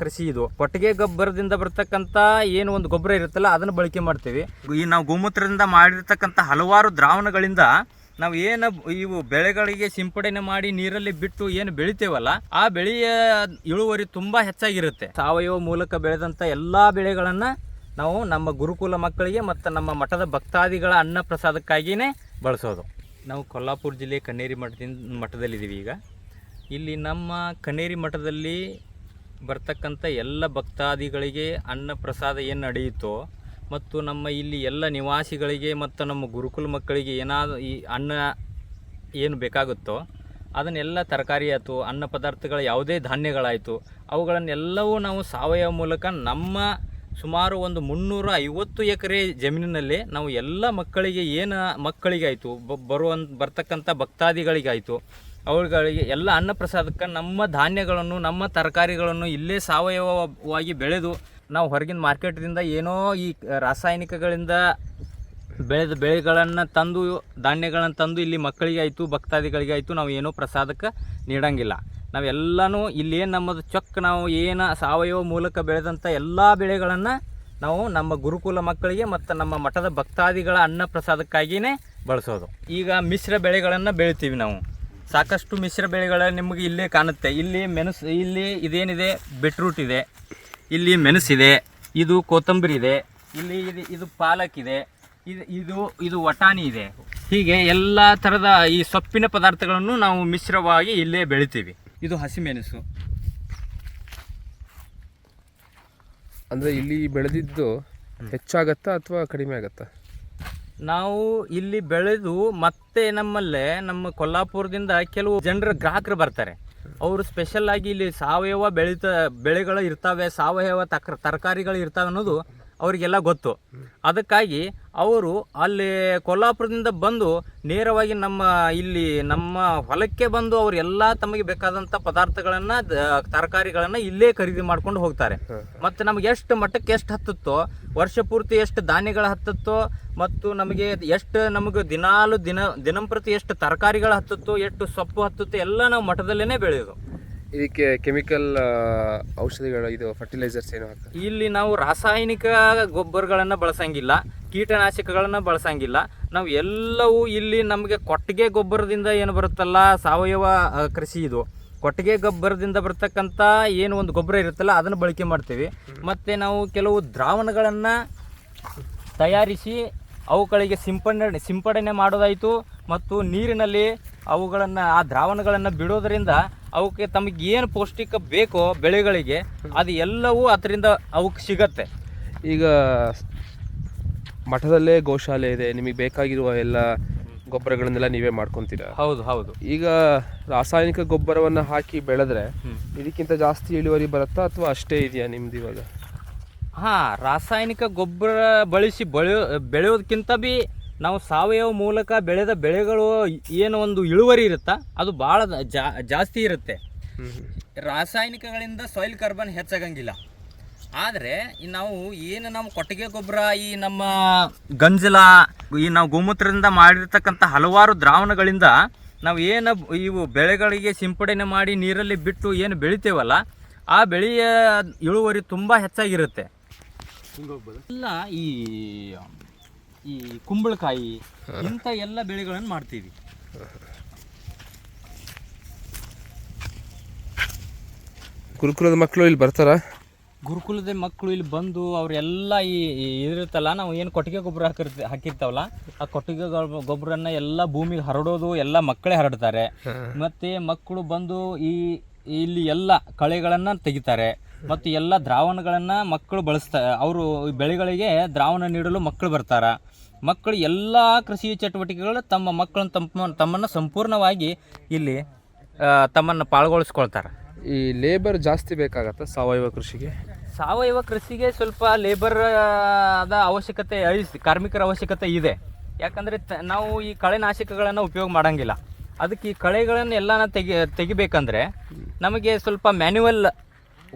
ಕೃಷಿ ಇದು ಕೊಟ್ಟಿಗೆ ಗೊಬ್ಬರದಿಂದ ಬರ್ತಕ್ಕಂಥ ಏನು ಒಂದು ಗೊಬ್ಬರ ಇರುತ್ತಲ್ಲ, ಅದನ್ನು ಬಳಕೆ ಮಾಡ್ತೀವಿ. ಈ ನಾವು ಗೋಮೂತ್ರದಿಂದ ಮಾಡಿರ್ತಕ್ಕಂಥ ಹಲವಾರು ದ್ರಾವಣಗಳಿಂದ ನಾವು ಏನು ಇವು ಬೆಳೆಗಳಿಗೆ ಸಿಂಪಡಣೆ ಮಾಡಿ ನೀರಲ್ಲಿ ಬಿಟ್ಟು ಏನು ಬೆಳಿತೇವಲ್ಲ, ಆ ಬೆಳೆಯ ಇಳುವರಿ ತುಂಬಾ ಹೆಚ್ಚಾಗಿರುತ್ತೆ. ಸಾವಯವ ಮೂಲಕ ಬೆಳೆದಂಥ ಎಲ್ಲಾ ಬೆಳೆಗಳನ್ನು ನಾವು ನಮ್ಮ ಗುರುಕುಲ ಮಕ್ಕಳಿಗೆ ಮತ್ತು ನಮ್ಮ ಮಠದ ಭಕ್ತಾದಿಗಳ ಅನ್ನ ಪ್ರಸಾದಕ್ಕಾಗಿಯೇ ಬಳಸೋದು. ನಾವು ಕೊಲ್ಲಾಪುರ ಜಿಲ್ಲೆ ಕನ್ನೇರಿ ಮಠದಿಂದ ಮಠದಲ್ಲಿದ್ದೀವಿ ಈಗ. ಇಲ್ಲಿ ನಮ್ಮ ಕನ್ನೇರಿ ಮಠದಲ್ಲಿ ಬರ್ತಕ್ಕಂಥ ಎಲ್ಲ ಭಕ್ತಾದಿಗಳಿಗೆ ಅನ್ನ ಪ್ರಸಾದ ಏನು ನಡೆಯಿತೋ ಮತ್ತು ನಮ್ಮ ಇಲ್ಲಿ ಎಲ್ಲ ನಿವಾಸಿಗಳಿಗೆ ಮತ್ತು ನಮ್ಮ ಗುರುಕುಲ ಮಕ್ಕಳಿಗೆ ಏನಾದರೂ ಈ ಅನ್ನ ಏನು ಬೇಕಾಗುತ್ತೋ ಅದನ್ನೆಲ್ಲ ತರಕಾರಿ ಆಯಿತು, ಅನ್ನ ಪದಾರ್ಥಗಳ ಯಾವುದೇ ಧಾನ್ಯಗಳಾಯಿತು, ಅವುಗಳನ್ನೆಲ್ಲವೂ ನಾವು ಸಾವಯವ ಮೂಲಕ ನಮ್ಮ ಸುಮಾರು ಒಂದು ಮುನ್ನೂರ ಐವತ್ತು ಎಕರೆ ಜಮೀನಿನಲ್ಲಿ ನಾವು ಎಲ್ಲ ಮಕ್ಕಳಿಗೆ ಏನು ಮಕ್ಕಳಿಗಾಯಿತು ಬರುವಂತ ಬರ್ತಕ್ಕಂಥ ಭಕ್ತಾದಿಗಳಿಗಾಯಿತು. ಅವುಗಳಿಗೆ ಎಲ್ಲ ಅನ್ನ ಪ್ರಸಾದಕ್ಕೆ ನಮ್ಮ ಧಾನ್ಯಗಳನ್ನು, ನಮ್ಮ ತರಕಾರಿಗಳನ್ನು ಇಲ್ಲೇ ಸಾವಯವವಾಗಿ ಬೆಳೆದು ನಾವು ಹೊರಗಿನ ಮಾರ್ಕೆಟ್ದಿಂದ ಏನೋ ಈ ರಾಸಾಯನಿಕಗಳಿಂದ ಬೆಳೆದ ಬೆಳೆಗಳನ್ನು ತಂದು, ಧಾನ್ಯಗಳನ್ನು ತಂದು ಇಲ್ಲಿ ಮಕ್ಕಳಿಗೆ ಆಯಿತು, ಭಕ್ತಾದಿಗಳಿಗೆ ಆಯಿತು ನಾವು ಏನೋ ಪ್ರಸಾದಕ್ಕೆ ನೀಡಂಗಿಲ್ಲ. ನಾವೆಲ್ಲನೂ ಇಲ್ಲೇನು ನಮ್ಮದು ಚೊಕ್ಕ ನಾವು ಏನು ಸಾವಯವ ಮೂಲಕ ಬೆಳೆದಂಥ ಎಲ್ಲ ಬೆಳೆಗಳನ್ನು ನಾವು ನಮ್ಮ ಗುರುಕುಲ ಮಕ್ಕಳಿಗೆ ಮತ್ತು ನಮ್ಮ ಮಠದ ಭಕ್ತಾದಿಗಳ ಅನ್ನ ಪ್ರಸಾದಕ್ಕಾಗಿಯೇ ಬಳಸೋದು. ಈಗ ಮಿಶ್ರ ಬೆಳೆಗಳನ್ನು ಬೆಳಿತೀವಿ ನಾವು. ಸಾಕಷ್ಟು ಮಿಶ್ರ ಬೆಳೆಗಳ ನಿಮಗೆ ಇಲ್ಲೇ ಕಾಣುತ್ತೆ. ಇಲ್ಲಿ ಮೆಣಸು, ಇಲ್ಲಿ ಇದೇನಿದೆ? ಬಿಟ್ರೂಟ್ ಇದೆ. ಇಲ್ಲಿ ಮೆಣಸಿದೆ ಇದು. ಕೊತ್ತಂಬರಿ ಇದೆ. ಇಲ್ಲಿ ಇದು ಇದು ಪಾಲಕ್ ಇದೆ. ಇದು ಇದು ಇದು ವಟಾಣಿ ಇದೆ. ಹೀಗೆ ಎಲ್ಲ ಥರದ ಈ ಸೊಪ್ಪಿನ ಪದಾರ್ಥಗಳನ್ನು ನಾವು ಮಿಶ್ರವಾಗಿ ಇಲ್ಲೇ ಬೆಳಿತೀವಿ. ಇದು ಹಸಿಮೆಣಸು ಅಂದರೆ ಇಲ್ಲಿ ಬೆಳೆದಿದ್ದು ಹೆಚ್ಚಾಗತ್ತಾ ಅಥವಾ ಕಡಿಮೆ ಆಗತ್ತಾ? ನಾವು ಇಲ್ಲಿ ಬೆಳೆದು ಮತ್ತೆ ನಮ್ಮಲ್ಲೇ ನಮ್ಮ ಕೊಲ್ಲಾಪುರದಿಂದ ಕೆಲವು ಜನರ ಗ್ರಾಹಕರು ಬರ್ತಾರೆ. ಅವರು ಸ್ಪೆಷಲ್ ಆಗಿ ಇಲ್ಲಿ ಸಾವಯವ ಬೆಳೀತ, ಬೆಳೆಗಳು ಇರ್ತವೆ, ಸಾವಯವ ತರಕಾರಿಗಳು ಇರ್ತವೆ ಅನ್ನೋದು ಅವರಿಗೆಲ್ಲ ಗೊತ್ತು. ಅದಕ್ಕಾಗಿ ಅವರು ಅಲ್ಲಿ ಕೊಲ್ಲಾಪುರದಿಂದ ಬಂದು ನೇರವಾಗಿ ನಮ್ಮ ಇಲ್ಲಿ ನಮ್ಮ ಹೊಲಕ್ಕೆ ಬಂದು ಅವರು ಎಲ್ಲ ತಮಗೆ ಬೇಕಾದಂಥ ಪದಾರ್ಥಗಳನ್ನು ತರಕಾರಿಗಳನ್ನು ಇಲ್ಲೇ ಖರೀದಿ ಮಾಡ್ಕೊಂಡು ಹೋಗ್ತಾರೆ. ಮತ್ತು ನಮ್ಗೆ ಎಷ್ಟು ಮಟ್ಟಕ್ಕೆ ಎಷ್ಟು ಹತ್ತುತ್ತೋ ವರ್ಷ ಪೂರ್ತಿ ಎಷ್ಟು ಧಾನ್ಯಗಳು ಹತ್ತುತ್ತೋ ಮತ್ತು ನಮಗೆ ಎಷ್ಟು ನಮಗೆ ದಿನಾಲು ದಿನ ದಿನಂಪ್ರತಿ ಎಷ್ಟು ತರಕಾರಿಗಳು ಹತ್ತುತ್ತೋ ಎಷ್ಟು ಸೊಪ್ಪು ಹತ್ತುತ್ತೋ ಎಲ್ಲ ನಾವು ಮಠದಲ್ಲೇ ಬೆಳೆಯೋದು. ಇದಕ್ಕೆ ಕೆಮಿಕಲ್ ಔಷಧಿಗಳು, ಇದು ಫರ್ಟಿಲೈಸರ್ಸ್ ಏನು ಹಾಕ್ತಾರೆ? ಇಲ್ಲಿ ನಾವು ರಾಸಾಯನಿಕ ಗೊಬ್ಬರಗಳನ್ನು ಬಳಸಂಗಿಲ್ಲ, ಕೀಟನಾಶಕಗಳನ್ನು ಬಳಸಂಗಿಲ್ಲ. ನಾವು ಎಲ್ಲವೂ ಇಲ್ಲಿ ನಮಗೆ ಕೊಟ್ಟಿಗೆ ಗೊಬ್ಬರದಿಂದ ಏನು ಬರುತ್ತಲ್ಲ, ಸಾವಯವ ಕೃಷಿ ಇದು. ಕೊಟ್ಟಿಗೆ ಗೊಬ್ಬರದಿಂದ ಬರ್ತಕ್ಕಂಥ ಏನು ಒಂದು ಗೊಬ್ಬರ ಇರುತ್ತಲ್ಲ, ಅದನ್ನು ಬಳಕೆ ಮಾಡ್ತೀವಿ. ಮತ್ತು ನಾವು ಕೆಲವು ದ್ರಾವಣಗಳನ್ನು ತಯಾರಿಸಿ ಅವುಗಳಿಗೆ ಸಿಂಪಡಣೆ ಸಿಂಪಡಣೆ ಮಾಡೋದಾಯಿತು. ಮತ್ತು ನೀರಿನಲ್ಲಿ ಅವುಗಳನ್ನು, ಆ ದ್ರಾವಣಗಳನ್ನು ಬಿಡೋದರಿಂದ ಅವಕ್ಕೆ ತಮಗೆ ಏನು ಪೌಷ್ಟಿಕ ಬೇಕೋ ಬೆಳೆಗಳಿಗೆ ಅದು ಎಲ್ಲವೂ ಅದರಿಂದ ಅವಕ್ಕೆ ಸಿಗತ್ತೆ. ಈಗ ಮಠದಲ್ಲೇ ಗೋಶಾಲೆ ಇದೆ ನಿಮಗೆ ಬೇಕಾಗಿರುವ ಎಲ್ಲ ಗೊಬ್ಬರಗಳನ್ನೆಲ್ಲ ನೀವೇ ಮಾಡ್ಕೊಂತೀರಾ? ಹೌದು ಹೌದು. ಈಗ ರಾಸಾಯನಿಕ ಗೊಬ್ಬರವನ್ನು ಹಾಕಿ ಬೆಳೆದ್ರೆ ಇದಕ್ಕಿಂತ ಜಾಸ್ತಿ ಇಳುವರಿ ಬರುತ್ತಾ ಅಥವಾ ಅಷ್ಟೇ ಇದೆಯಾ ನಿಮ್ದು ಇವಾಗ? ಹಾಂ ರಾಸಾಯನಿಕ ಗೊಬ್ಬರ ಬಳಸಿ ಬೆಳೆಯೋ ಬೆಳೆಯೋದಕ್ಕಿಂತ ಬಿ ನಾವು ಸಾವಯವ ಮೂಲಕ ಬೆಳೆದ ಬೆಳೆಗಳು ಏನು ಒಂದು ಇಳುವರಿ ಇರುತ್ತಾ? ಅದು ಭಾಳ ಜಾ ಜಾಸ್ತಿ ಇರುತ್ತೆ. ರಾಸಾಯನಿಕಗಳಿಂದ ಸಾಯಿಲ್ ಕಾರ್ಬನ್ ಹೆಚ್ಚಾಗಂಗಿಲ್ಲ. ಆದರೆ ನಾವು ಏನು ನಮ್ಮ ಕೊಟ್ಟಿಗೆ ಗೊಬ್ಬರ ಈ ನಮ್ಮ ಗಂಜಲ ಈ ನಾವು ಗೋಮೂತ್ರದಿಂದ ಮಾಡಿರ್ತಕ್ಕಂಥ ಹಲವಾರು ದ್ರಾವಣಗಳಿಂದ ನಾವು ಏನು ಇವು ಬೆಳೆಗಳಿಗೆ ಸಿಂಪಡಣೆ ಮಾಡಿ ನೀರಲ್ಲಿ ಬಿಟ್ಟು ಏನು ಬೆಳಿತೇವಲ್ಲ ಆ ಬೆಳೆಯ ಇಳುವರಿ ತುಂಬ ಹೆಚ್ಚಾಗಿರುತ್ತೆ. ಇಲ್ಲ ಈ ಈ ಕುಂಬಳಕಾಯಿ ಇಂಥ ಎಲ್ಲ ಬೆಳೆಗಳನ್ನು ಮಾಡ್ತೀವಿ. ಗುರುಕುಲದ ಮಕ್ಕಳು ಇಲ್ಲಿ ಬರ್ತಾರ? ಗುರುಕುಲದ ಮಕ್ಕಳು ಇಲ್ಲಿ ಬಂದು ಅವರೆಲ್ಲ ಈ ಇದಿರುತ್ತಲ್ಲ ನಾವು ಏನು ಕೊಟ್ಟಿಗೆ ಗೊಬ್ಬರ ಹಾಕಿರ್ತ ಹಾಕಿರ್ತಾವಲ್ಲ ಆ ಕೊಟ್ಟಿಗೆ ಗೊಬ್ಬರನ್ನ ಎಲ್ಲ ಭೂಮಿಗೆ ಹರಡೋದು ಎಲ್ಲ ಮಕ್ಕಳೇ ಹರಡ್ತಾರೆ. ಮತ್ತೆ ಮಕ್ಕಳು ಬಂದು ಈ ಇಲ್ಲಿ ಎಲ್ಲ ಕಳೆಗಳನ್ನು ತೆಗಿತಾರೆ. ಮತ್ತು ಎಲ್ಲ ದ್ರಾವಣಗಳನ್ನು ಮಕ್ಕಳು ಬಳಸ್ತಾ ಅವರು ಬೆಳೆಗಳಿಗೆ ದ್ರಾವಣ ನೀಡಲು ಮಕ್ಕಳು ಬರ್ತಾರೆ. ಮಕ್ಕಳು ಎಲ್ಲ ಕೃಷಿ ಚಟುವಟಿಕೆಗಳು ತಮ್ಮ ಮಕ್ಕಳನ್ನು ತಮ್ಮ ತಮ್ಮನ್ನು ಸಂಪೂರ್ಣವಾಗಿ ಇಲ್ಲಿ ತಮ್ಮನ್ನು ಪಾಲ್ಗೊಳಿಸ್ಕೊಳ್ತಾರೆ ಈ ಲೇಬರ್ ಜಾಸ್ತಿ ಬೇಕಾಗತ್ತೆ ಸಾವಯವ ಕೃಷಿಗೆ? ಸಾವಯವ ಕೃಷಿಗೆ ಸ್ವಲ್ಪ ಲೇಬರ್ ಅದ ಅವಶ್ಯಕತೆ ಐಸ್ ಕಾರ್ಮಿಕರ ಅವಶ್ಯಕತೆ ಇದೆ. ಯಾಕಂದರೆ ನಾವು ಈ ಕಳೆನಾಶಕಗಳನ್ನು ಉಪಯೋಗ ಮಾಡೋಂಗಿಲ್ಲ. ಅದಕ್ಕೆ ಈ ಕಳೆಗಳನ್ನು ಎಲ್ಲನ ತೆಗಿ ತೆಗಿಬೇಕಂದ್ರೆ ನಮಗೆ ಸ್ವಲ್ಪ ಮ್ಯಾನ್ಯುವಲ್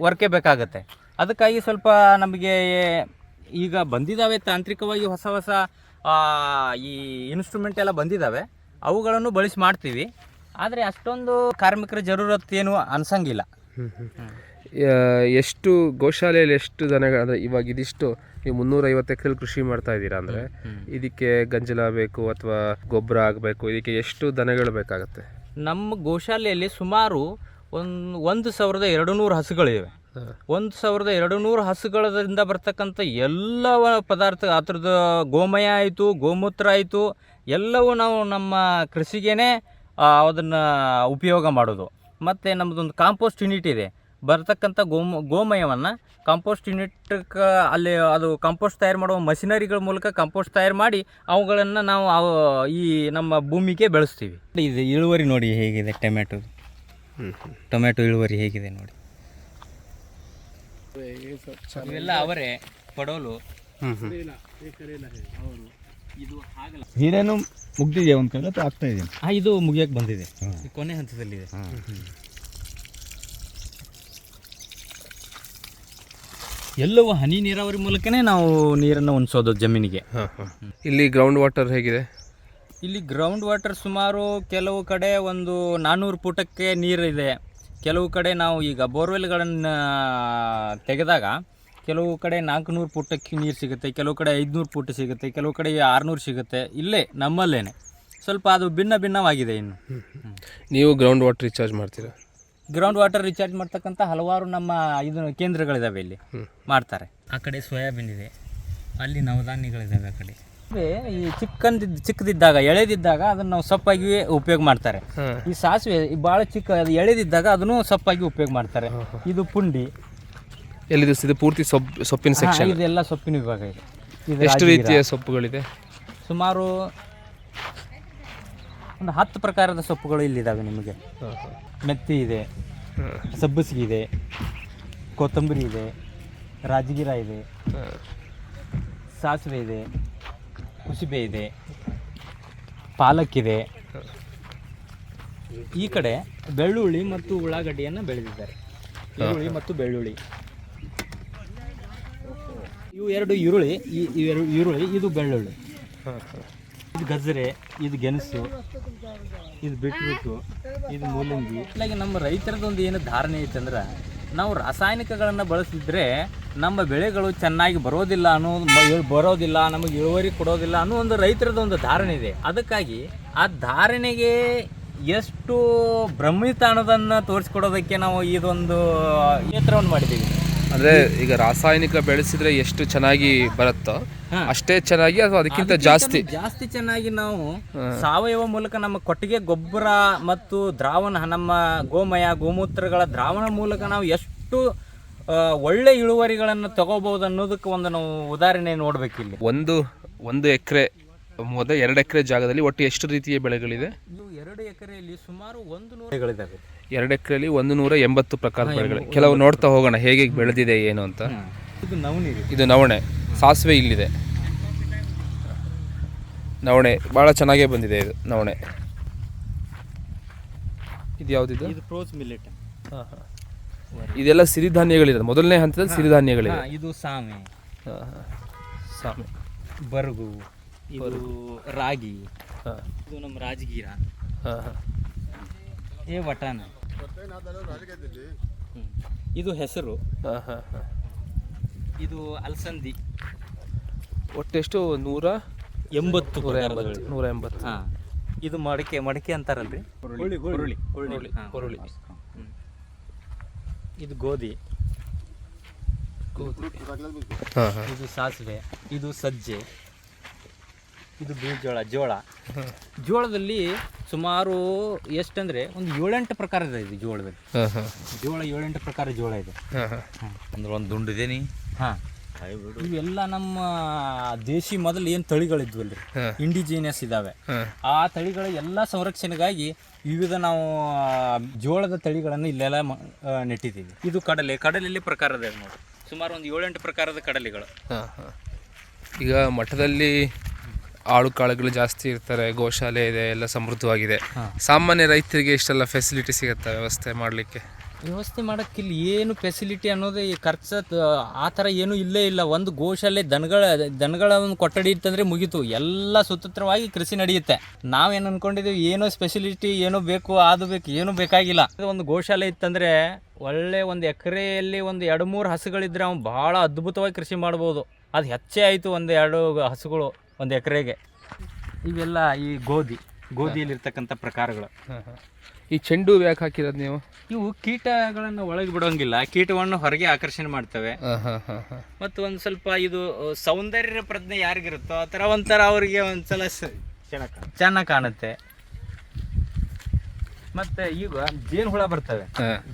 ವರ್ಕೇ ಬೇಕಾಗುತ್ತೆ. ಅದಕ್ಕಾಗಿ ಸ್ವಲ್ಪ ನಮಗೆ ಈಗ ಬಂದಿದ್ದಾವೆ ತಾಂತ್ರಿಕವಾಗಿ ಹೊಸ ಹೊಸ ಈ ಇನ್ಸ್ಟ್ರೂಮೆಂಟ್ ಎಲ್ಲ ಬಂದಿದ್ದಾವೆ ಅವುಗಳನ್ನು ಬಳಸಿ ಮಾಡ್ತೀವಿ. ಆದರೆ ಅಷ್ಟೊಂದು ಕಾರ್ಮಿಕರ ಜರೂರತ್ ಏನು ಅನ್ಸಂಗಿಲ್ಲ. ಎಷ್ಟು ಗೋಶಾಲೆಯಲ್ಲಿ ಎಷ್ಟು ದನಗಳು ಅಂದರೆ ಇವಾಗ ಇದಿಷ್ಟು ನೀವು ಮುನ್ನೂರೈವತ್ತು ಎಕರೆ ಕೃಷಿ ಮಾಡ್ತಾ ಇದ್ದೀರಾ ಅಂದರೆ ಇದಕ್ಕೆ ಗಂಜಲ ಬೇಕು ಅಥವಾ ಗೊಬ್ಬರ ಆಗಬೇಕು ಇದಕ್ಕೆ ಎಷ್ಟು ದನಗಳು ಬೇಕಾಗುತ್ತೆ? ನಮ್ಮ ಗೋಶಾಲೆಯಲ್ಲಿ ಸುಮಾರು ಒಂದು ಒಂದು ಸಾವಿರದ ಎರಡು ನೂರು ಹಸುಗಳಿವೆ. ಒಂದು ಸಾವಿರದ ಎರಡು ನೂರು ಹಸುಗಳಿಂದ ಬರ್ತಕ್ಕಂಥ ಎಲ್ಲ ಪದಾರ್ಥ ಅದ್ರದ್ದು ಗೋಮಯ ಆಯಿತು ಗೋಮೂತ್ರ ಆಯಿತು ಎಲ್ಲವೂ ನಾವು ನಮ್ಮ ಕೃಷಿಗೇ ಅದನ್ನು ಉಪಯೋಗ ಮಾಡೋದು. ಮತ್ತು ನಮ್ಮದೊಂದು ಕಾಂಪೋಸ್ಟ್ ಯೂನಿಟ್ ಇದೆ. ಬರ್ತಕ್ಕಂಥ ಗೋಮ ಗೋಮಯವನ್ನು ಕಾಂಪೋಸ್ಟ್ ಯೂನಿಟ್ ಅಲ್ಲಿ ಅದು ಕಾಂಪೋಸ್ಟ್ ತಯಾರು ಮಾಡುವ ಮಷಿನರಿಗಳ ಮೂಲಕ ಕಾಂಪೋಸ್ಟ್ ತಯಾರು ಮಾಡಿ ಅವುಗಳನ್ನು ನಾವು ಅವು ಈ ನಮ್ಮ ಭೂಮಿಗೆ ಬೆಳೆಸ್ತೀವಿ. ಇದು ಇಳುವರಿ ನೋಡಿ ಹೇಗಿದೆ ಟೊಮೆಟೊ ಟೊಮೆಟೊ ಇಳುವರಿ ಹೇಗಿದೆ ನೋಡಿ. ಇವೆಲ್ಲ ಅವರೇ ಪಡೋಲು. ಹೀರೇನು ಮುಗ್ದಿದೆ ಒಂದು ಕಡೆ ಅಥವಾ ಆಗ್ತಾ ಇದೆ ಹಾಂ ಇದು ಮುಗಿಯಕ್ಕೆ ಬಂದಿದೆ. ಕೊನೆ ಕೊನೆ ಹಂತದಲ್ಲಿದೆ ಎಲ್ಲವೂ ಹನಿ ನೀರಾವರಿ ಮೂಲಕನೇ ನಾವು ನೀರನ್ನು ಹೊಂದಿಸೋದು ಜಮೀನಿಗೆ. ಇಲ್ಲಿ ಗ್ರೌಂಡ್ ವಾಟರ್ ಹೇಗಿದೆ? ಇಲ್ಲಿ ಗ್ರೌಂಡ್ ವಾಟರ್ ಸುಮಾರು ಕೆಲವು ಕಡೆ ಒಂದು ನಾನ್ನೂರು ಪುಟಕ್ಕೆ ನೀರಿದೆ. ಕೆಲವು ಕಡೆ ನಾವು ಈಗ ಬೋರ್ವೆಲ್ಗಳನ್ನು ತೆಗೆದಾಗ ಕೆಲವು ಕಡೆ ನಾಲ್ಕುನೂರು ಪುಟಕ್ಕೆ ನೀರು ಸಿಗುತ್ತೆ ಕೆಲವು ಕಡೆ ಐದುನೂರು ಪುಟ್ಟು ಸಿಗುತ್ತೆ ಕೆಲವು ಕಡೆ ಆರುನೂರು ಸಿಗುತ್ತೆ. ಇಲ್ಲೇ ನಮ್ಮಲ್ಲೇ ಸ್ವಲ್ಪ ಅದು ಭಿನ್ನ ಭಿನ್ನವಾಗಿದೆ ಇನ್ನು. ನೀವು ಗ್ರೌಂಡ್ ವಾಟರ್ ರೀಚಾರ್ಜ್ ಮಾಡ್ತೀರಾ? ಗ್ರೌಂಡ್ ವಾಟರ್ ರಿಚಾರ್ಜ್ ಮಾಡ್ತಕ್ಕಂಥ ಹಲವಾರು ನಮ್ಮ ಇದು ಕೇಂದ್ರಗಳಿದಾವೆ ಇಲ್ಲಿ. ಮಾಡ್ತಾರೆ. ಆ ಕಡೆ ಸೋಯಾಬೀನ್ ಇದೆ. ಅಲ್ಲಿ ನವಧಾನ್ಯಗಳಿದ್ದಾವೆ ಆ ಕಡೆ. ಈ ಚಿಕ್ಕಂದಿದ್ದ ಚಿಕ್ಕದಿದ್ದಾಗ ಎಳೆದಿದ್ದಾಗ ಅದನ್ನ ನಾವು ಸೊಪ್ಪಾಗಿ ಉಪಯೋಗ ಮಾಡ್ತಾರೆ. ಈ ಸಾಸಿವೆ ಈ ಭಾಳ ಚಿಕ್ಕ ಅದು ಎಳೆದಿದ್ದಾಗ ಅದನ್ನು ಸೊಪ್ಪಾಗಿ ಉಪಯೋಗ ಮಾಡ್ತಾರೆ. ಇದು ಪುಂಡಿ. ಎಲ್ಲಿದು ಇದು ಪೂರ್ತಿ ಸೊಪ್ಪು ಸೊಪ್ಪಿನ ಸೆಕ್ಷನ್ ಇದೆಲ್ಲ ಸೊಪ್ಪಿನ ವಿಭಾಗ ಇದೆ. ಇದು ಎಷ್ಟು ರೀತಿಯ ಸೊಪ್ಪುಗಳಿದೆ? ಸುಮಾರು ಒಂದು ಹತ್ತು ಪ್ರಕಾರದ ಸೊಪ್ಪುಗಳು ಇಲ್ಲಿದ್ದಾವೆ ನಿಮಗೆ. ಮೆತ್ತಿ ಇದೆ ಸಬ್ಬಸಿಗೆ ಇದೆ ಕೊತ್ತಂಬರಿ ಇದೆ ರಾಜಗಿರ ಇದೆ ಸಾಸಿವೆ ಇದೆ. ಕುಸುಬೆ ಇದೆ ಪಾಲಕ್ ಇದೆ ಈ ಕಡೆ ಬೆಳ್ಳುಳ್ಳಿ ಮತ್ತು ಉಳ್ಳಾಗಡ್ಡಿಯನ್ನು ಬೆಳೆದಿದ್ದಾರೆ. ಈರುಳ್ಳಿ ಮತ್ತು ಬೆಳ್ಳುಳ್ಳಿ. ಇವು ಎರಡು ಈರುಳ್ಳಿ ಈ ಇವೆರಡು ಈರುಳ್ಳಿ ಇದು ಬೆಳ್ಳುಳ್ಳಿ. ಇದು ಗಜರೆ ಇದು ಗೆಣಸು ಇದು ಬಿಟ್ಬಿಟ್ಟು ಇದು ಮೂಲಂಗಿ. ಹೀಗಾಗಿ ನಮ್ಮ ರೈತರದೊಂದು ಏನು ಧಾರಣೆ ಐತಂದ್ರೆ ನಾವು ರಾಸಾಯನಿಕಗಳನ್ನು ಬಳಸಿದ್ರೆ ನಮ್ಮ ಬೆಳೆಗಳು ಚೆನ್ನಾಗಿ ಬರೋದಿಲ್ಲ ಅನ್ನೋದು ಬರೋದಿಲ್ಲ ನಮಗೆ ಇಳುವರಿ ಕೊಡೋದಿಲ್ಲ ಅನ್ನೋ ಒಂದು ರೈತರದ ಒಂದು ಧಾರಣೆ ಇದೆ. ಅದಕ್ಕಾಗಿ ಆ ಧಾರಣೆಗೆ ಎಷ್ಟು ಭ್ರಮಿತ ಅನ್ನೋದನ್ನು ತೋರಿಸ್ಕೊಡೋದಕ್ಕೆ ನಾವು ಇದೊಂದು ಕ್ಷೇತ್ರವನ್ನು ಮಾಡಿದ್ದೀವಿ. ಅಂದರೆ ಈಗ ರಾಸಾಯನಿಕ ಬೆಳೆಸಿದ್ರೆ ಎಷ್ಟು ಚೆನ್ನಾಗಿ ಬರುತ್ತೋ. ಅಷ್ಟೇ ಚೆನ್ನಾಗಿ ಅಥವಾ ಅದಕ್ಕಿಂತ ಜಾಸ್ತಿ? ಜಾಸ್ತಿ ಚೆನ್ನಾಗಿ ನಾವು ಸಾವಯವ ಮೂಲಕ ನಮ್ಮ ಕೊಟ್ಟಿಗೆ ಗೊಬ್ಬರ ಮತ್ತು ದ್ರಾವಣ ನಮ್ಮ ಗೋಮಯ ಗೋಮೂತ್ರಗಳ ದ್ರಾವಣ ಮೂಲಕ ನಾವು ಎಷ್ಟು ಒಳ್ಳೆ ಇಳುವರಿಗಳನ್ನು ತಗೋಬಹುದು ಅನ್ನೋದಕ್ಕೆ ಒಂದು ನಾವು ಉದಾಹರಣೆ ನೋಡಬೇಕಿಲ್ಲಿ ಒಂದು ಒಂದು ಎಕರೆ ಮೊದಲ ಎರಡು ಎಕರೆ ಜಾಗದಲ್ಲಿ ಒಟ್ಟು ಎಷ್ಟು ರೀತಿಯ ಬೆಳೆಗಳಿದೆ? ಎರಡು ಎಕರೆಯಲ್ಲಿ ಸುಮಾರು ಒಂದು ನೂರಗಳಿದ್ದಾವೆ ಎರಡು ಎಕರೆಯಲ್ಲಿ ಒಂದು ನೂರ ಎಂಬತ್ತು ಪ್ರಕಾರದ ಬೆಳೆಗಳು. ಕೆಲವು ನೋಡ್ತಾ ಹೋಗೋಣ ಹೇಗೆ ಬೆಳೆದಿದೆ ಏನು ಅಂತ. ಇದು ನವಣೆ ಇದು ನವಣೆ. ಸಾಸಿವೆ ಇಲ್ಲಿದೆ. ನವಣೆ ಭಾಳ ಚೆನ್ನಾಗೇ ಬಂದಿದೆ ಇದು ನವಣೆ. ಇದು ಯಾವುದಿದು ಇದು ಪ್ರೋಸ್ ಮಿಲೆಟ್ ಇದೆಲ್ಲ ಸಿರಿಧಾನ್ಯಗಳಿದೆ. ಮೊದಲನೇ ಹಂತದಲ್ಲಿ ಸಿರಿಧಾನ್ಯಗಳಿದೆ. ಇದು ಸಾಮೆ. ಸಾಮೆ. ಬರಗು. ಇದು ರಾಗಿ. ಹಾಂ. ಇದು ನಮ್ಮ ರಾಜಗೀರ. ಹಾಂ ಹಾಂ. ಏ ವಟಾನ ಇದು ಹೆಸರು. ಹಾಂ ಹಾಂ ಹಾಂ. ಇದು ಅಲಸಂದಿ. ಒಟ್ಟೆಷ್ಟು? ನೂರ ಎಂಬತ್ತು ನೂರ. ಎಂಬತ್ತು ನೂರ ಎಂಬತ್ತು. ಹಾ. ಇದು ಮಡಕೆ ಮಡಕೆ ಅಂತಾರಲ್ರಿ? ಹುರುಳಿ ಹುರುಳಿ. ಹುರುಳಿ. ಹುರುಳಿ. ಇದು ಗೋಧಿ. ಇದು ಸಾಸಿವೆ ಇದು ಸಜ್ಜೆ ಇದು ಬೀಜೋಳ ಜೋಳ. ಜೋಳದಲ್ಲಿ ಸುಮಾರು ಎಷ್ಟಂದ್ರೆ ಒಂದು ಏಳೆಂಟು ಪ್ರಕಾರ ಇದೆ ಇದು ಜೋಳದಲ್ಲಿ. ಜೋಳ ಏಳೆಂಟು ಪ್ರಕಾರ ಜೋಳ ಇದೆ. ಅಂದ್ರೆ ಒಂದು ದುಂಡು ಇದೇನಿ ಹಾ. ಇವೆಲ್ಲ ನಮ್ಮ ದೇಶಿ ಮೊದಲು ಏನು ತಳಿಗಳಿದ್ವಲ್ರಿ? ಇಂಡಿಜಿನಿಯಸ್ ಇದಾವೆ. ಆ ತಳಿಗಳ ಎಲ್ಲ ಸಂರಕ್ಷಣೆಗಾಗಿ ವಿವಿಧ ನಾವು ಜೋಳದ ತಳಿಗಳನ್ನು ಇಲ್ಲೆಲ್ಲ ನೆಟ್ಟಿದ್ದೀವಿ. ಇದು ಕಡಲೆ ಕಡಲೆಯಲ್ಲಿ ಪ್ರಕಾರದ ಇದೆ ನೋಡಿ. ಸುಮಾರು ಒಂದು ಏಳೆಂಟು ಪ್ರಕಾರದ ಕಡಲೆಗಳು. ಈಗ ಮಠದಲ್ಲಿ ಆಳು ಕಾಳುಗಳು ಜಾಸ್ತಿ ಇರ್ತಾರೆ ಗೋಶಾಲೆ ಇದೆ ಎಲ್ಲ ಸಮೃದ್ಧವಾಗಿದೆ. ಸಾಮಾನ್ಯ ರೈತರಿಗೆ ಇಷ್ಟೆಲ್ಲ ಫೆಸಿಲಿಟಿ ಸಿಗುತ್ತೆ ವ್ಯವಸ್ಥೆ ಮಾಡಲಿಕ್ಕೆ? ವ್ಯವಸ್ಥೆ ಮಾಡೋಕ್ಕೆ ಇಲ್ಲಿ ಏನು ಫೆಸಿಲಿಟಿ ಅನ್ನೋದು ಈ ಖರ್ಚು ಆ ಥರ ಏನೂ ಇಲ್ಲೇ ಇಲ್ಲ. ಒಂದು ಗೋಶಾಲೆ ದನಗಳ ದನಗಳ ಒಂದು ಕೊಠಡಿ ಇತ್ತಂದರೆ ಮುಗೀತು. ಎಲ್ಲ ಸುತಂತ್ರವಾಗಿ ಕೃಷಿ ನಡೆಯುತ್ತೆ. ನಾವೇನು ಅಂದ್ಕೊಂಡಿದ್ದೀವಿ ಏನೋ ಸ್ಪೆಸಿಲಿಟಿ ಏನೋ ಬೇಕು, ಅದು ಬೇಕು, ಏನೂ ಬೇಕಾಗಿಲ್ಲ. ಒಂದು ಗೋಶಾಲೆ ಇತ್ತಂದರೆ ಒಳ್ಳೆ ಒಂದು ಎಕರೆಯಲ್ಲಿ ಒಂದು ಎರಡು ಮೂರು ಹಸುಗಳಿದ್ರೆ ಅವನು ಭಾಳ ಅದ್ಭುತವಾಗಿ ಕೃಷಿ ಮಾಡ್ಬೋದು. ಅದು ಹೆಚ್ಚೇ ಆಯಿತು ಒಂದು ಎರಡು ಹಸುಗಳು ಒಂದು ಎಕರೆಗೆ. ಇವೆಲ್ಲ ಈ ಗೋಧಿ. ಗೋಧಿಯಲ್ಲಿರ್ತಕ್ಕಂಥ ಪ್ರಕಾರಗಳು. ಈ ಚೆಂಡು ಹೂವು ಯಾಕೆ ಹಾಕಿರೋದು ನೀವು? ಇವು ಕೀಟಗಳನ್ನು ಒಳಗೆ ಬಿಡೋಂಗಿಲ್ಲ. ಕೀಟವನ್ನು ಹೊರಗೆ ಆಕರ್ಷಣೆ ಮಾಡ್ತವೆ. ಮತ್ತು ಒಂದು ಸ್ವಲ್ಪ ಇದು ಸೌಂದರ್ಯ ಪ್ರಜ್ಞೆ ಯಾರಿಗಿರುತ್ತೋ ಆ ಥರ ಒಂಥರ ಅವರಿಗೆ ಒಂದ್ಸಲ ಚೆನ್ನಾಗಿ ಕಾಣುತ್ತೆ. ಮತ್ತೆ ಈಗ ಜೇನು ಹುಳ ಬರ್ತವೆ.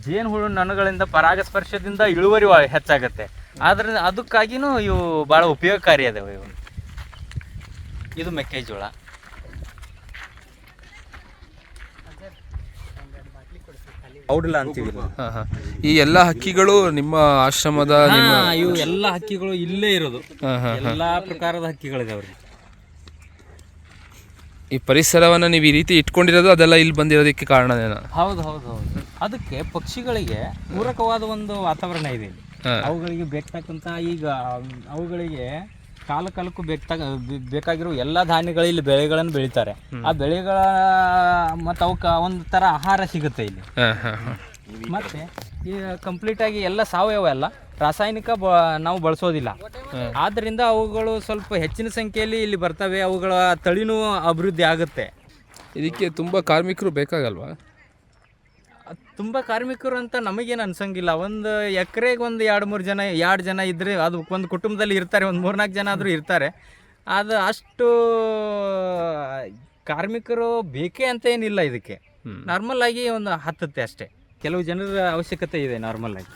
ಜೇನು ಹುಳು ನನಗಳಿಂದ ಪರಾಗಸ್ಪರ್ಶದಿಂದ ಇಳುವರಿ ಹೆಚ್ಚಾಗುತ್ತೆ ಹೆಚ್ಚಾಗತ್ತೆ. ಆದ್ರೆ ಅದಕ್ಕಾಗಿನೂ ಇವು ಬಹಳ ಉಪಯೋಗಕಾರಿ ಅದಾವೆ ಇವು. ಇದು ಮೆಕ್ಕೆಜೋಳ. ಔಡಲ ಅಂತೀವಿ ನಾವು. ಹಾಂ ಹಾಂ. ಈ ಎಲ್ಲ ಹಕ್ಕಿಗಳು ನಿಮ್ಮ ಆಶ್ರಮದ ನಿಮ್ಮ ಹಾ, ಇವು ಎಲ್ಲ ಹಕ್ಕಿಗಳು ಇಲ್ಲೇ ಇರೋದು. ಹಾಂ ಹಾಂ ಎಲ್ಲಾ ಪ್ರಕಾರದ ಹಕ್ಕಿಗಳಿದಾವ್ರಿ ಈ ಪರಿಸರವನ್ನ ನೀವು ಈ ರೀತಿ ಇಟ್ಕೊಂಡಿರೋದು ಅದೆಲ್ಲ ಇಲ್ಲಿ ಬಂದಿರೋದಕ್ಕೆ ಕಾರಣನೇನ? ಹೌದು ಹೌದು ಹೌದು. ಅದಕ್ಕೆ ಪಕ್ಷಿಗಳಿಗೆ ಪೂರಕವಾದ ಒಂದು ವಾತಾವರಣ ಇದೆ ಇಲ್ಲಿ. ಅವುಗಳಿಗೆ ಬೇಕಾದಂತ ಈಗ ಅವುಗಳಿಗೆ ಕಾಲ ಕಾಲಕ್ಕೂ ಬೇಕಾಗ ಬೇಕಾಗಿರೋ ಎಲ್ಲ ಧಾನ್ಯಗಳು ಇಲ್ಲಿ ಬೆಳೆಗಳನ್ನು ಬೆಳಿತಾರೆ. ಆ ಬೆಳೆಗಳ ಮತ್ತು ಅವಕ್ಕೆ ಒಂದು ಥರ ಆಹಾರ ಸಿಗುತ್ತೆ ಇಲ್ಲಿ. ಮತ್ತೆ ಈ ಕಂಪ್ಲೀಟ್ ಆಗಿ ಎಲ್ಲ ಸಾವಯವ ಅಲ್ಲ ರಾಸಾಯನಿಕ ಬ ನಾವು ಬಳಸೋದಿಲ್ಲ. ಆದ್ದರಿಂದ ಅವುಗಳು ಸ್ವಲ್ಪ ಹೆಚ್ಚಿನ ಸಂಖ್ಯೆಯಲ್ಲಿ ಇಲ್ಲಿ ಬರ್ತವೆ. ಅವುಗಳ ತಳಿನೂ ಅಭಿವೃದ್ಧಿ ಆಗುತ್ತೆ. ಇದಕ್ಕೆ ತುಂಬ ಕಾರ್ಮಿಕರು ಬೇಕಾಗಲ್ವಾ? ತುಂಬ ಕಾರ್ಮಿಕರು ಅಂತ ನಮಗೇನು ಅನ್ಸಂಗಿಲ್ಲ. ಒಂದು ಎಕರೆಗೆ ಒಂದು ಎರಡು ಮೂರು ಜನ ಎರಡು ಜನ ಇದ್ರೆ ಅದು ಒಂದು ಕುಟುಂಬದಲ್ಲಿ ಇರ್ತಾರೆ ಒಂದು ಮೂರ್ನಾಲ್ಕು ಜನ ಆದರೂ ಇರ್ತಾರೆ. ಅದು ಅಷ್ಟು ಕಾರ್ಮಿಕರು ಬೇಕೇ ಅಂತ ಏನಿಲ್ಲ ಇದಕ್ಕೆ. ನಾರ್ಮಲ್ ಆಗಿ ಒಂದು ಹತ್ತತ್ತೆ ಅಷ್ಟೇ. ಕೆಲವು ಜನರ ಅವಶ್ಯಕತೆ ಇದೆ ನಾರ್ಮಲ್ ಆಗಿ.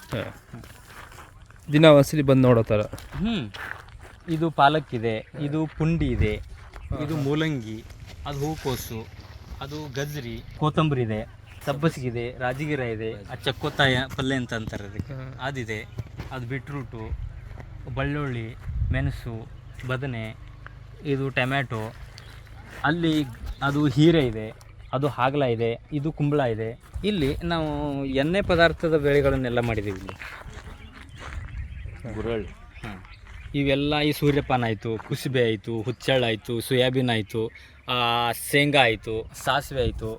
ದಿನ ವಸಲಿ ಬಂದು ನೋಡೋ ಥರ ಹ್ಞೂ ಇದು ಪಾಲಕ್ ಇದೆ ಇದು ಪುಂಡಿ ಇದೆ ಇದು ಮೂಲಂಗಿ ಅದು ಹೂಕೋಸು ಅದು ಗಜ್ರಿ ಕೊತ್ತಂಬರಿ ಇದೆ ಸಬ್ಬಸಿಗಿದೆ ರಾಜಗಿರ ಇದೆ. ಆ ಚಕ್ಕೋತಾಯ ಪಲ್ಯ ಅಂತ ಅಂತಾರೆ ಅದಕ್ಕೆ. ಅದಿದೆ ಅದು ಬಿಟ್ರೂಟು ಬೆಳ್ಳುಳ್ಳಿ ಮೆಣಸು ಬದನೆ ಇದು ಟೊಮ್ಯಾಟೊ. ಅಲ್ಲಿ ಅದು ಹೀರೆ ಇದೆ ಅದು ಹಾಗಲ ಇದೆ ಇದು ಕುಂಬಳ ಇದೆ. ಇಲ್ಲಿ ನಾವು ಎಣ್ಣೆ ಪದಾರ್ಥದ ಬೆಳೆಗಳನ್ನೆಲ್ಲ ಮಾಡಿದ್ದೀವಿ ಇಲ್ಲಿ. ಹಾಂ. ಇವೆಲ್ಲ ಈ ಸೂರ್ಯಪಾನ ಆಯಿತು ಕುಸುಬೆ ಆಯಿತು ಹುಚ್ಚೆಳ್ಳು ಆಯಿತು ಸೋಯಾಬೀನ್ ಆಯಿತು ಶೇಂಗಾ ಆಯಿತು ಸಾಸಿವೆ ಆಯಿತು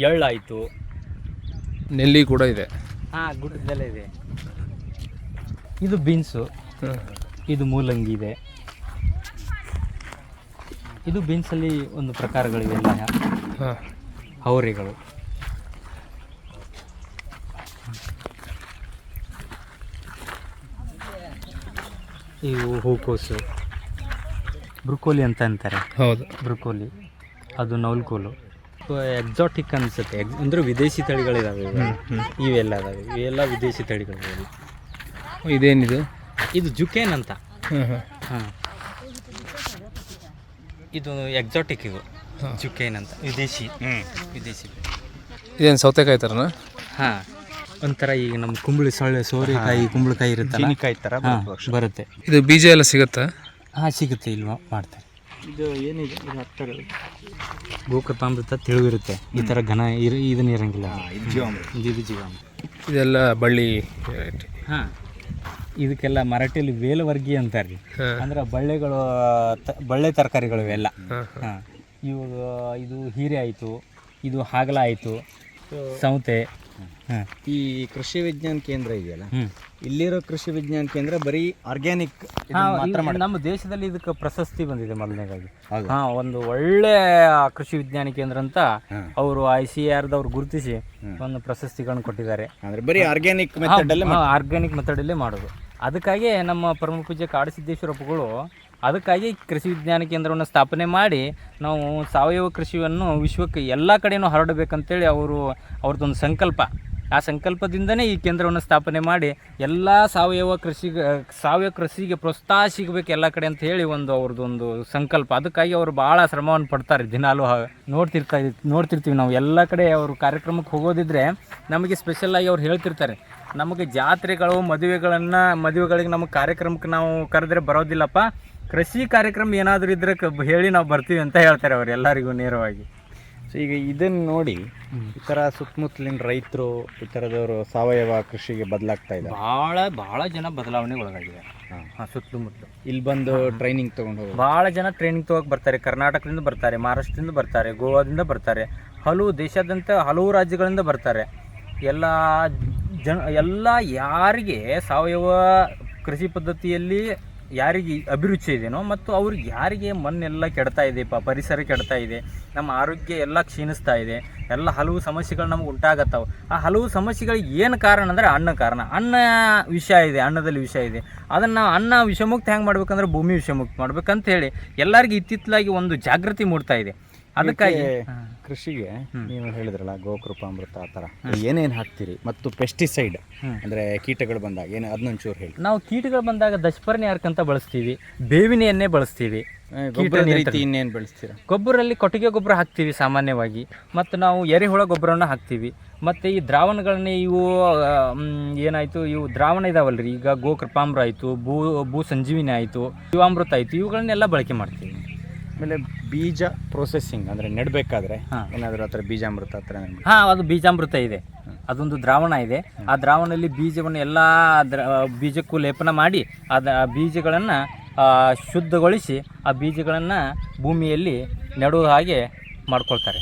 ಎಳ್ಳಾಯಿತು ನೆಲ್ಲಿ ಕೂಡ ಇದೆ. ಹಾಂ ಗುಡ್ಡದಲ್ಲೇ ಇದೆ. ಇದು ಬೀನ್ಸು. ಇದು ಮೂಲಂಗಿ ಇದೆ. ಇದು ಬೀನ್ಸಲ್ಲಿ ಒಂದು ಪ್ರಕಾರಗಳಿವೆಲ್ಲ ಹಾಂ. ಅವರೆಗಳು ಇವು ಹೂಕೋಸು. ಬ್ರುಕೋಲಿ ಅಂತ ಅಂತಾರೆ. ಹೌದು. ಬ್ರುಕೋಲಿ. ಅದು ನೌಲ್ಕೋಲು ಎಕ್ಸಾಟಿಕ್ ಅನ್ಸುತ್ತೆ. ಎಗ್ ಅಂದರೆ ವಿದೇಶಿ ತಳಿಗಳಿದಾವೆ ಇವು. ಇವೆಲ್ಲ ಅದಾವೆ ಇವೆಲ್ಲ ವಿದೇಶಿ ತಳಿಗಳು. ಇದೇನಿದು? ಇದು ಜುಕೇನ್ ಅಂತ. ಹಾಂ ಹಾಂ ಹಾಂ. ಇದು ಎಕ್ಸಾಟಿಕ್ ಇವು. ಜುಕೇನ್ ಅಂತ. ವಿದೇಶಿ. ವಿದೇಶಿ. ಇದೇನು ಸೌತೆಕಾಯಿ ಥರನಾ ಹಾಂ. ಒಂಥರ ಈಗ ನಮ್ಮ ಕುಂಬಳಿ ಸೊಳ್ಳೆ ಸೋರೆಕಾಯಿ ಕುಂಬಳಕಾಯಿ ಇರುತ್ತಲ್ಲ? ಚೀನಿಕಾಯಿ ಥರ ಬರುತ್ತೆ ಇದು ಬೀಜ ಎಲ್ಲ ಸಿಗುತ್ತಾ? ಹಾಂ ಸಿಗುತ್ತೆ. ಇಲ್ವಾ ಮಾಡ್ತಾರೆ. ಇದು ಏನಿದೆ? ಇದು ಹತ್ತರ ಗೋಕೃತಾಮೃತ ತಿಳಿವಿರುತ್ತೆ ಈ ಥರ ಘನ ಇರ ಇದನ್ನ ಇರಂಗಿಲ್ಲ. ಇದು ಜೀವಾಮೃತ. ಇದು ಜೀವಾಮೃತ. ಇದೆಲ್ಲ ಬಳ್ಳಿ. ಹಾಂ. ಇದಕ್ಕೆಲ್ಲ ಮರಾಠಿಯಲ್ಲಿ ವೇಲವರ್ಗಿ ಅಂತಾರೆ ರೀ ಅಂದ್ರೆ ಬಳ್ಳೆಗಳು ತ- ಬಳ್ಳೆ ತರಕಾರಿಗಳು ಇವೆಲ್ಲ. ಹಾಂ ಹಾಂ. ಇವು ಇದು ಹೀರೆ ಆಯಿತು ಇದು ಹಾಗಲ ಆಯಿತು ಸೌತೆ ಈ ಕೃಷಿ ವಿಜ್ಞಾನ ಕೇಂದ್ರ ಇದೆಯಲ್ಲ? ಇಲ್ಲಿರೋ ಕೃಷಿ ವಿಜ್ಞಾನ ಕೇಂದ್ರ ಬರೀ ಆರ್ಗ್ಯಾನಿಕ್ ನಮ್ಮ ದೇಶದಲ್ಲಿ ಇದಕ್ಕೆ ಪ್ರಶಸ್ತಿ ಬಂದಿದೆ ಮೊದಲನೇದಾಗಿ. ಹಾ ಒಂದು ಒಳ್ಳೆ ಕೃಷಿ ವಿಜ್ಞಾನ ಕೇಂದ್ರ ಅಂತ. ಅವರು ಐ ಸಿ ಆರ್ದವ್ರು ಗುರುತಿಸಿ ಒಂದು ಪ್ರಶಸ್ತಿಗಳನ್ನು ಕೊಟ್ಟಿದ್ದಾರೆ. ಅಂದ್ರೆ ಬರೀ ಆರ್ಗ್ಯಾನಿಕ್ ಮೆಥಡ್ ಅಲ್ಲೇ ಆರ್ಗ್ಯಾನಿಕ್ ಮೆಥಡಲ್ಲೇ ಮಾಡೋದು. ಅದಕ್ಕಾಗಿ ನಮ್ಮ ಪರಮ ಪೂಜ್ಯ ಕಾಡಸಿದ್ದೇಶ್ವರಪ್ಪಗಳು ಅದಕ್ಕಾಗಿ ಕೃಷಿ ವಿಜ್ಞಾನ ಕೇಂದ್ರವನ್ನು ಸ್ಥಾಪನೆ ಮಾಡಿ ನಾವು ಸಾವಯವ ಕೃಷಿಯನ್ನು ವಿಶ್ವಕ್ಕೆ ಎಲ್ಲ ಕಡೆಯೂ ಹರಡಬೇಕಂತೇಳಿ ಅವರು ಅವ್ರದ್ದೊಂದು ಸಂಕಲ್ಪ. ಆ ಸಂಕಲ್ಪದಿಂದನೇ ಈ ಕೇಂದ್ರವನ್ನು ಸ್ಥಾಪನೆ ಮಾಡಿ ಎಲ್ಲ ಸಾವಯವ ಕೃಷಿಗೆ ಸಾವಯವ ಕೃಷಿಗೆ ಪ್ರೋತ್ಸಾಹ ಸಿಗಬೇಕು ಎಲ್ಲ ಕಡೆ ಅಂತ ಹೇಳಿ ಒಂದು ಅವ್ರದ್ದೊಂದು ಸಂಕಲ್ಪ. ಅದಕ್ಕಾಗಿ ಅವರು ಭಾಳ ಶ್ರಮವನ್ನು ಪಡ್ತಾರೆ. ದಿನಾಲು ನೋಡ್ತಿರ್ತಾ ನೋಡ್ತಿರ್ತೀವಿ ನಾವು. ಎಲ್ಲ ಕಡೆ ಅವರು ಕಾರ್ಯಕ್ರಮಕ್ಕೆ ಹೋಗೋದಿದ್ರೆ ನಮಗೆ ಸ್ಪೆಷಲಾಗಿ ಅವ್ರು ಹೇಳ್ತಿರ್ತಾರೆ. ನಮಗೆ ಜಾತ್ರೆಗಳು, ಮದುವೆಗಳನ್ನು, ಮದುವೆಗಳಿಗೆ ನಮ್ಮ ಕಾರ್ಯಕ್ರಮಕ್ಕೆ ನಾವು ಕರೆದ್ರೆ ಬರೋದಿಲ್ಲಪ್ಪ. ಕೃಷಿ ಕಾರ್ಯಕ್ರಮ ಏನಾದರೂ ಇದ್ರೆ ಹೇಳಿ ನಾವು ಬರ್ತೀವಿ ಅಂತ ಹೇಳ್ತಾರೆ ಅವರು ಎಲ್ಲರಿಗೂ ನೇರವಾಗಿ. ಸೊ ಈಗ ಇದನ್ನು ನೋಡಿ ಈ ಥರ ಸುತ್ತಮುತ್ತಲಿನ ರೈತರು ಈ ಥರದವರು ಸಾವಯವ ಕೃಷಿಗೆ ಬದಲಾಗ್ತಾ ಇದ್ದಾರೆ. ಭಾಳ ಭಾಳ ಜನ ಬದಲಾವಣೆ ಒಳಗಾಗಿದೆ ಹಾಂ. ಸುತ್ತಮುತ್ತಲು. ಇಲ್ಲಿ ಬಂದು ಟ್ರೈನಿಂಗ್ ತೊಗೊಂಡು ಭಾಳ ಜನ ಟ್ರೈನಿಂಗ್ ತೊಗೊಂಡು ಬರ್ತಾರೆ. ಕರ್ನಾಟಕದಿಂದ ಬರ್ತಾರೆ ಮಹಾರಾಷ್ಟ್ರದಿಂದ ಬರ್ತಾರೆ ಗೋವಾದಿಂದ ಬರ್ತಾರೆ. ಹಲವು ದೇಶಾದ್ಯಂತ ಹಲವು ರಾಜ್ಯಗಳಿಂದ ಬರ್ತಾರೆ. ಎಲ್ಲ ಜನ ಎಲ್ಲ ಯಾರಿಗೆ ಸಾವಯವ ಕೃಷಿ ಪದ್ಧತಿಯಲ್ಲಿ ಯಾರಿಗೆ ಅಭಿರುಚಿ ಇದೆಯೋ ಮತ್ತು ಅವ್ರಿಗೆ ಯಾರಿಗೆ ಮಣ್ಣೆಲ್ಲ ಕೆಡ್ತಾ ಇದೆ ಪರಿಸರ ಕೆಡ್ತಾ ಇದೆ, ನಮ್ಮ ಆರೋಗ್ಯ ಎಲ್ಲ ಕ್ಷೀಣಿಸ್ತಾ ಇದೆ, ಎಲ್ಲ ಹಲವು ಸಮಸ್ಯೆಗಳು ನಮ್ಗೆ ಉಂಟಾಗತ್ತವೆ. ಆ ಹಲವು ಸಮಸ್ಯೆಗಳಿಗೆ ಏನು ಕಾರಣ ಅಂದರೆ ಅನ್ನ ಕಾರಣ. ಅನ್ನ ವಿಷ ಇದೆ, ಅನ್ನದಲ್ಲಿ ವಿಷ ಇದೆ. ಅದನ್ನು ನಾವು ಅನ್ನ ವಿಷಮುಕ್ತ ಹೆಂಗೆ ಮಾಡ್ಬೇಕಂದ್ರೆ ಭೂಮಿ ವಿಷಮುಕ್ತ ಮಾಡ್ಬೇಕಂತ ಹೇಳಿ ಎಲ್ಲರಿಗೂ ಇತ್ತಿತ್ತಲಾಗಿ ಒಂದು ಜಾಗೃತಿ ಮೂಡ್ತಾ ಇದೆ. ಅದಕ್ಕಾಗಿ. ಕೃಷಿಗೆ ನೀವು ಹೇಳಿದ್ರಲ್ಲ ಗೋಕೃಪಾಮೃತ ಆ ಥರ. ಏನೇನು ಹಾಕ್ತೀರಿ? ಮತ್ತು ಪೆಸ್ಟಿಸೈಡ್ ಅಂದರೆ ಕೀಟಗಳು ಬಂದಾಗ ಏನು ಅದನ್ನೊಂಚೂರು ಹೇಳಿ. ನಾವು ಕೀಟಗಳು ಬಂದಾಗ ದಶಪರ್ಣಿ ಯಾರ್ಕಂತ ಬಳಸ್ತೀವಿ ಬೇವಿನ ಎಣ್ಣೆ ಬಳಸ್ತೀವಿ ಇನ್ನೇನು ಬೆಳೆಸ್ತೀರಾ? ಗೊಬ್ಬರಲ್ಲಿ ಕೊಟ್ಟಿಗೆ ಗೊಬ್ಬರ ಹಾಕ್ತೀವಿ ಸಾಮಾನ್ಯವಾಗಿ ಮತ್ತು ನಾವು ಎರೆಹುಳ ಗೊಬ್ಬರವನ್ನು ಹಾಕ್ತೀವಿ. ಮತ್ತು ಈ ದ್ರಾವಣಗಳನ್ನ ಇವು ಏನಾಯಿತು ಇವು ದ್ರಾವಣ ಇದಾವಲ್ರಿ. ಈಗ ಗೋಕೃಪಾಮ್ರ ಆಯಿತು ಭೂ ಭೂ ಸಂಜೀವಿನಿ ಆಯಿತು ಜೀವಾಮೃತ ಆಯಿತು ಇವುಗಳನ್ನೆಲ್ಲ ಬಳಕೆ ಮಾಡ್ತೀವಿ. ಆಮೇಲೆ ಬೀಜ ಪ್ರೊಸೆಸಿಂಗ್ ಅಂದರೆ ನೆಡಬೇಕಾದ್ರೆ ಹಾಂ. ಏನಾದರೂ ಆ ಥರ ಬೀಜಾಮೃತ ಹತ್ರ ಥರ ಹಾಂ ಅದು ಬೀಜಾಮೃತ ಇದೆ. ಅದೊಂದು ದ್ರಾವಣ ಇದೆ. ಆ ದ್ರಾವಣದಲ್ಲಿ ಬೀಜವನ್ನು ಎಲ್ಲ ದ್ರ ಬೀಜಕ್ಕೂ ಲೇಪನ ಮಾಡಿ ಅದ ಆ ಬೀಜಗಳನ್ನು ಶುದ್ಧಗೊಳಿಸಿ ಆ ಬೀಜಗಳನ್ನು ಭೂಮಿಯಲ್ಲಿ ನೆಡುವ ಹಾಗೆ ಮಾಡ್ಕೊಳ್ತಾರೆ.